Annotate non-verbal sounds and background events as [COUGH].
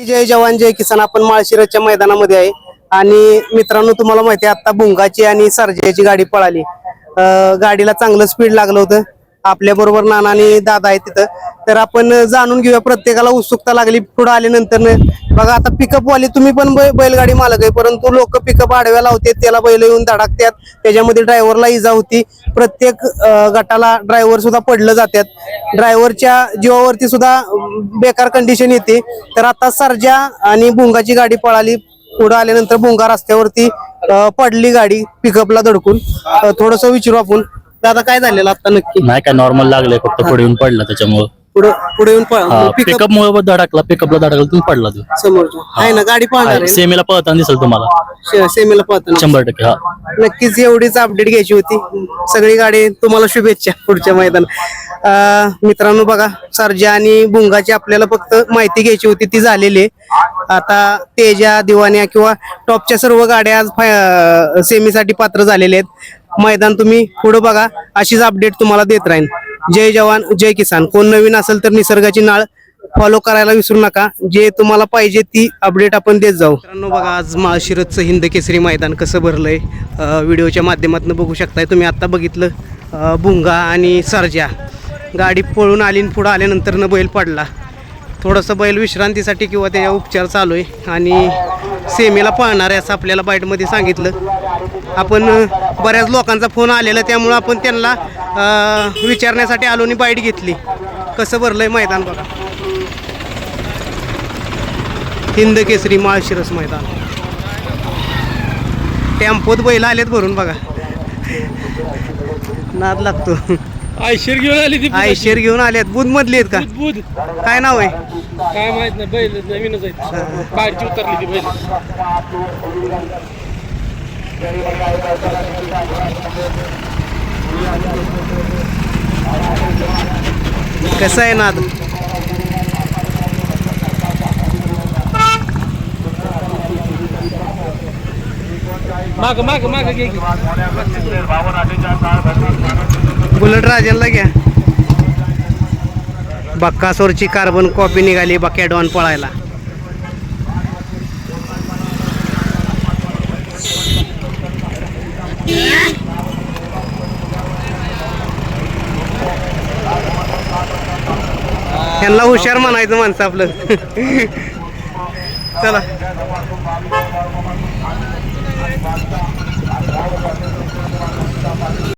जय जवान जय किसान. आपण माळशिराच्या मैदानामध्ये आहे. आणि मित्रांनो तुम्हाला माहिती आहे आता भुंगाची आणि सर्जाची गाडी पळाली. गाडीला चांगलं स्पीड लागलं होतं. आपल्या बरोबर नाना आणि दादा आहे तिथं. तर आपण जाणून घेऊया प्रत्येकाला उत्सुकता लागली पुढे आल्यानंतर बघा आता पिकअप वाली तुम्ही पण बै- बैलगाडी मालक आहे परंतु लोक पिकअप आडव्या लावतात त्याला बैल येऊन धडकतात त्याच्यामध्ये ड्रायव्हरला इजा होती. प्रत्येक गटाला ड्रायव्हर सुद्धा पडलं जातात ड्रायव्हरच्या जीवावरती सुद्धा बेकार कंडिशन येते. तर आता सरजा आणि भुंगाची गाडी पळाली. पुढे आल्यानंतर भुंगा रस्त्यावरती पडली गाडी पिकअपला धडकून. थोडस विचारू आपण. दादा काय झालेलं आता नक्की? नाही काय नॉर्मल लागलंय फक्त पुढे येऊन पडला त्याच्यामुळं. पुढे पुढे येऊन पिकअप पिकअप मुळे धडकला पिकअपला धडकला तुम्ही पडला तो. समोरच्या. आहे ना गाडी पळणार आहे. सेमीला पळताना दिसेल तुम्हाला. शे- सेमीला पळताना. शंभर टक्के हा. नक्कीच एवढीच अपडेट घ्यायची होती. सगळी गाडी तुम्हाला शुभेच्छा पुढच्या मैदान अं, मित्रांनो बघा सर्जा आणि भुंगाची आपल्याला फक्त माहिती घ्यायची होती ती झालेली आहे. आता तेजा दिवाण्या किंवा टॉपच्या सर्व गाड्या आज फाय- सेमीसाठी पात्र झालेले आहेत. मैदान तुम्ही पुढे बघा अशीच अपडेट तुम्हाला देत राहीन. जय जवान जय किसान. कोण नवीन असेल तर निसर्गाची नाळ फॉलो करायला विसरू नका. जे तुम्हाला पाहिजे ती अपडेट आपण देत जाऊ. मित्रांनो बघा आज माळशिरसचं हिंद केसरी मैदान कसं भरलंय व्हिडिओच्या माध्यमातून बघू शकताय. तुम्ही आता बघितलं भुंगा आणि सरजा. गाडी पळून आली आणि पुढं आल्यानंतर बैल पडला. थोडंसं बैल विश्रांतीसाठी किंवा त्याच्या उपचार चालू आहे. आणि सेमीला पळणार आहे असं आपल्याला बाईटमध्ये सांगितलं. आपण बऱ्याच लोकांचा फोन आलेला त्यामुळं आपण त्यांना विचारण्यासाठी आलो आणि बाईट घेतली. कसं भरलं आहे मैदान बघा. हिंद केसरी माळशिरस मैदान. टेम्पोत बैल आलेत भरून बघा. नाद लागतो. आयशर घेऊन आली ती आयशेर घेऊन आलेत. बुध मधली आहेत का? बुध काय नाव आहे? काय माहीत नाही बैल नवीनच आहेत. बाहेरची उतरली ती बैल. कसं आहे नाद? माग माग माग घे की. बुलट राजांना घ्या. बक्कासोरची कार्बन कॉपी निघाली बकॅडॉन पळायला. यांना हुशार म्हणायचं माणसं आपलं. [LAUGHS] चला.